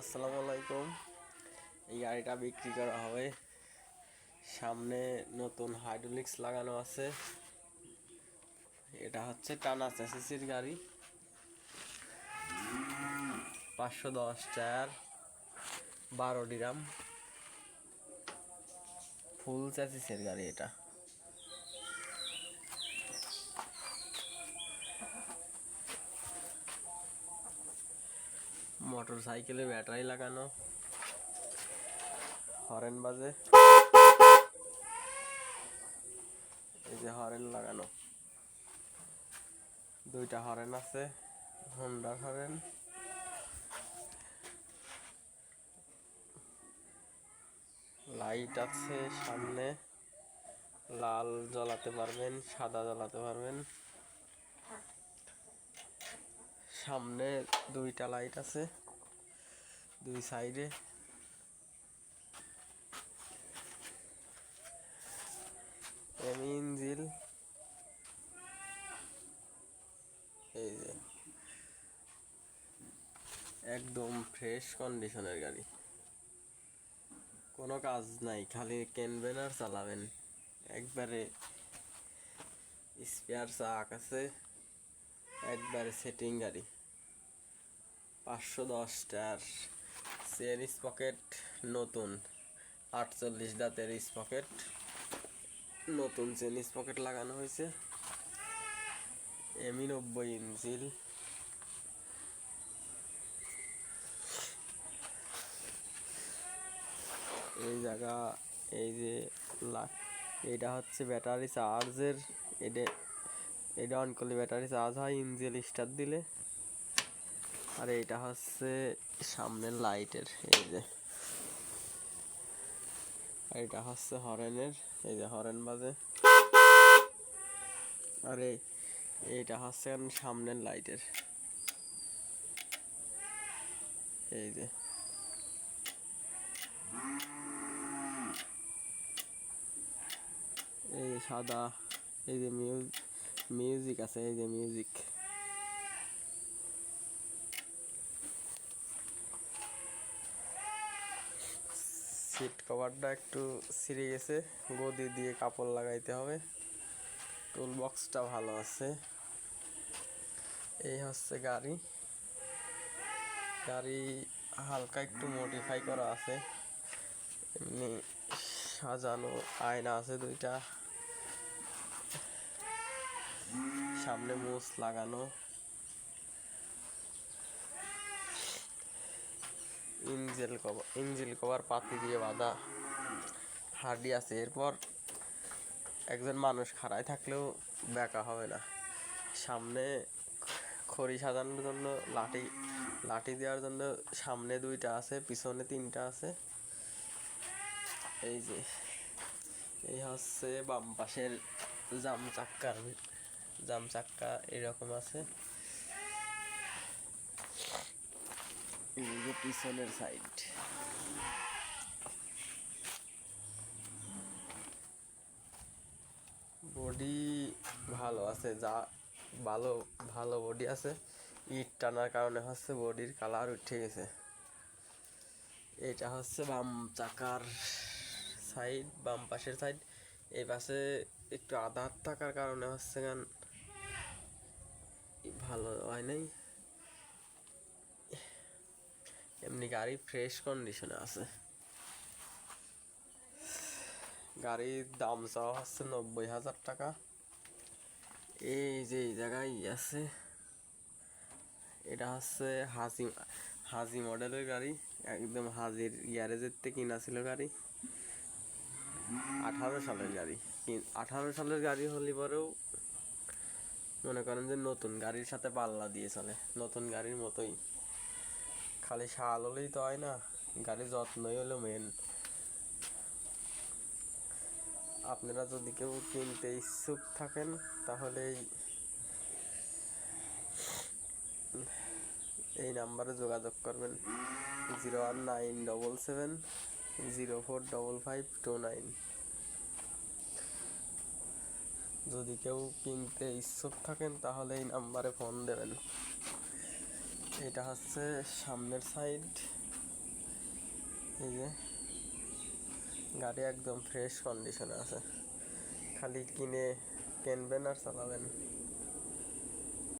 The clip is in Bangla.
আসসালামু আলাইকুম। এই গাড়িটা বিক্রি করা হবে। সামনে নতুন হাইড্রোলিক্স লাগানো আছে। এটা হচ্ছে টানা চ্যাসিসির গাড়ি। পাঁচশো দশ টায়ার, বারো ডিরাম। ফুল চ্যাসিসের গাড়ি এটা। মোটর সাইকেলে ব্যাটারি লাগানো। হরেন বাজে। এই যে হরেন লাগানো। দুইটা হরেন আছে হন্ডার হরেন। লাইট আছে সামনে। লাল জ্বলাতে পারবেন, সাদা জ্বলাতে পারবেন। সামনে দুইটা লাইট আছে। দুই সাইডে। এমি ইঞ্জিল। এই যে। একদম ফ্রেশ কন্ডিশনের গাড়ি। কোনো কাজ নাই, খালি কিনবেন আর চালাবেন। একবারে স্পেয়ার চাক আছে, একবারে সেটিং গাড়ি। পাঁচশো দশটার চেন পকেট নতুন। আটচল্লিশ দাঁতের পকেট। নতুন চেন পকেট লাগানো হয়েছে। এমি নব্বই ইঞ্চিল। এই জায়গা, এই যে এটা হচ্ছে ব্যাটারি চার্জের, এটা এটা অন করলে ব্যাটারি চার্জ হয় ইঞ্জিল স্টার্ট দিলে। আর এটা হচ্ছে সামনের লাইটের, এই যে। আর এটা হচ্ছে হরেনের, এই যে হরেন বাজে। আর এইটা হচ্ছে সামনের লাইটের। এই যে। এই সাদা, এই যে মিউজিক আছে, এই যে মিউজিক। সিট কভারটা একটু ছিঁড়ে গেছে। গদি দিয়ে কাপড় লাগাইতে হবে। টুল বক্সটা ভালো আছে। এই হচ্ছে গাড়ি। গাড়ি হালকা একটু মডিফাই করা আছে। এমনি সাজানো আয়না আছে দুইটা। সামনে মুস লাগানো। ইঞ্জেল কভার ইঞ্জিল কভার পাতি দিয়ে বাঁধা হাডি আছে। এরপর একজন মানুষ খাড়ায় থাকলেও বেঁকা হবে না। সামনে খড়ি সাজানোর জন্য লাঠি লাঠি দেওয়ার জন্য সামনে দুইটা আছে, পিছনে তিনটা আছে। এই যে, এই হচ্ছে বাম পাশের জাম চাক্কার জাম চাক্কা এরকম আছে। এই পিছনের সাইড বডি ভালো আছে, যা ভালো ভালো বডি আছে। ইট টানার কারণে হচ্ছে বডির কালার উঠে গেছে। এটা হচ্ছে বাম চাকার সাইড বাম পাশের সাইড এই পাশে একটু আধার থাকার কারণে হচ্ছে গান ভালো হয় নাই। এমনি গাড়ি ফ্রেশ কন্ডিশনে আছে। গাড়ির দাম চাওয়া হচ্ছে নব্বই হাজার টাকা। এই যে এই জায়গায় আছে। এটা হচ্ছে হাজি হাজি মডেলের গাড়ি। একদম হাজির গ্যারেজের থেকে কিনা ছিল গাড়ি। আঠারো সালের গাড়ি। আঠারো সালের গাড়ি হলে পরেও মনে করেন যে নতুন গাড়ির সাথে পাল্লা দিয়ে চলে। নতুন গাড়ির মতোই। খালি শাল হলেই তো হয় না, গাড়ির যত্নই হলো মেন আপনারা যদি কেউ কিনতে ইচ্ছুক থাকেন তাহলে এই- নাম্বারে যোগাযোগ করবেন। Zero one nine double seven, zero four double five two nine. যদি কেউ কিনতে ইচ্ছুক থাকেন, তাহলে এই নাম্বারে ফোন দেবেন। এটা হচ্ছে সামনের সাইড এই যে, গাড়ি একদম ফ্রেশ কন্ডিশনে আছে। খালি কিনে কিনবেন আর চালাবেন।